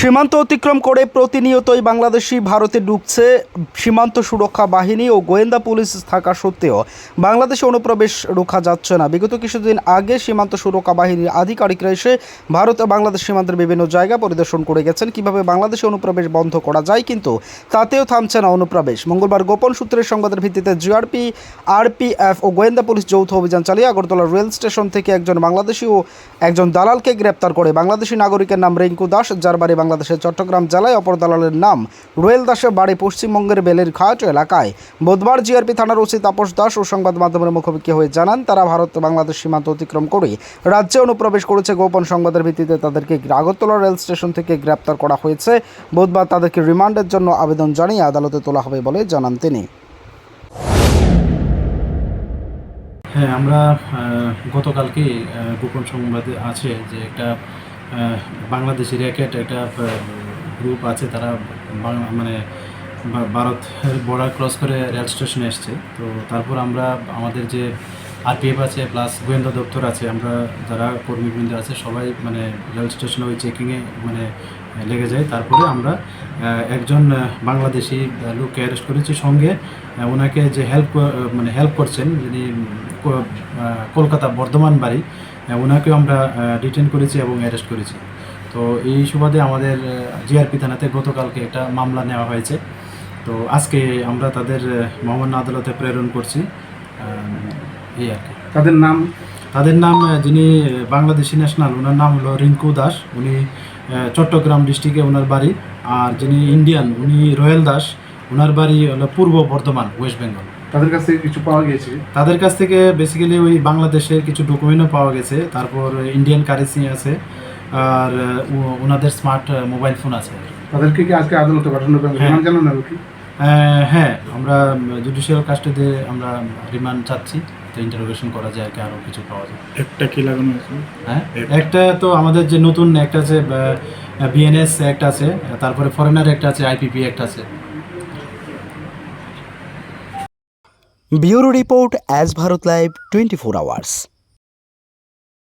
সীমান্ত অতিক্রম করে প্রতিনিয়তই বাংলাদেশি ভারতে ঢুকছে সীমান্ত সুরক্ষা বাহিনী ও গোয়েন্দা পুলিশ থাকা সত্ত্বেও বাংলাদেশে অনুপ্রবেশ রোখা যাচ্ছে না। বিগত কিছুদিন আগে সীমান্ত সুরক্ষা বাহিনীর আধিকারিকরা এসে ভারত ও বাংলাদেশ সীমান্তের বিভিন্ন জায়গা পরিদর্শন করে গেছেন, কীভাবে বাংলাদেশে অনুপ্রবেশ বন্ধ করা যায়, কিন্তু তাতেও থামছে না অনুপ্রবেশ। মঙ্গলবার গোপন সূত্রের সংবাদের ভিত্তিতে জিআরপি, আরপিএফ ও গোয়েন্দা পুলিশ যৌথ অভিযান চালিয়ে আগরতলা রেল স্টেশন থেকে একজন বাংলাদেশি ও একজন দালালকে গ্রেপ্তার করে। বাংলাদেশি নাগরিকের নাম রিঙ্কু দাস, যার বাড়ি বাংলাদেশের চট্টগ্রাম জেলায় অপর দালালের নাম রোয়েল দাসের বাড়ি পশ্চিমবঙ্গের বেলের ঘাট এলাকায়। বুধবার জিআরপি থানার ওসি তাপস দাস ও সংবাদ মাধ্যমের মুখোমুখি হয়ে জানান, তারা ভারত বাংলাদেশ সীমান্ত অতিক্রম করে রাজ্যে অনুপ্রবেশ করেছে। গোপন সংবাদের ভিত্তিতে তাদেরকে আগরতলা রেল স্টেশন থেকে গ্রেপ্তার করা হয়েছে। বুধবার তাদেরকে রিমান্ডের জন্য আবেদন জানিয়ে আদালতে তোলা হবে বলে জানান তিনি। হ্যাঁ আমরা গতকালকে গোপন সংবাদে আছে যে একটা বাংলাদেশি র্যাকেট একটা গ্রুপ আছে, তারা মানে ভারতের বর্ডার ক্রস করে রেল স্টেশনে এসছে। তো তারপর আমরা আমাদের যে আরপিএফ আছে প্লাস গোয়েন্দা দপ্তর আছে, আমরা যারা কর্মীবৃন্দ আছে, সবাই মানে রেল স্টেশনে ওই চেকিংয়ে মানে লেগে যায়। তারপরে আমরা একজন বাংলাদেশি লোককে অ্যারেস্ট করেছি। সঙ্গে ওনাকে যে হেল্প মানে হেল্প করছেন, যিনি কলকাতা বর্ধমান বাড়ি ওনাকেও আমরা ডিটেন করেছি এবং অ্যারেস্ট করেছি। তো এই সুবাদে আমাদের জিআরপি থানাতে গতকালকে একটা মামলা নেওয়া হয়েছে। তো আজকে আমরা তাদের মহামান্য আদালতে প্রেরণ করছি। এই আর কি। তাদের নাম? তাদের নাম যিনি বাংলাদেশি ন্যাশনাল ওনার নাম হলো রিঙ্কু দাস। উনি চট্টগ্রাম ডিস্ট্রিক্টে ওনার বাড়ি। আর যিনি ইন্ডিয়ান উনি রয়েল দাস। ওনার বাড়ি হলো পূর্ব বর্ধমান ওয়েস্ট বেঙ্গল তাদের কাছ থেকে কিছু পাওয়া গেছে তাদের কাছ থেকে বেসিক্যালি ওই বাংলাদেশের কিছু ডকুমেন্টও পাওয়া গেছে। তারপর ইন্ডিয়ান কারেন্সি আছে। আর ওনাদের স্মার্ট মোবাইল ফোন আছে। তাদেরকে কি আজকে আদালতে পাঠানো হবে? হ্যাঁ। রিমান্ড জানানো হবে কি? হ্যাঁ আমরা জুডিশিয়াল কাস্টডিতে আমরা রিমান্ড চাচ্ছি। তো ইন্টারোগেশন করা যায় আর কি আরও কিছু পাওয়া যায়। একটা কি লাগানো আছে হ্যাঁ? একটা তো আমাদের যে নতুন একটা আছে বিএনএস একটা আছে তারপরে ফরেনার একটা আছে আইপিপি একটা আছে। Bureau report as Bharat live twenty four hours.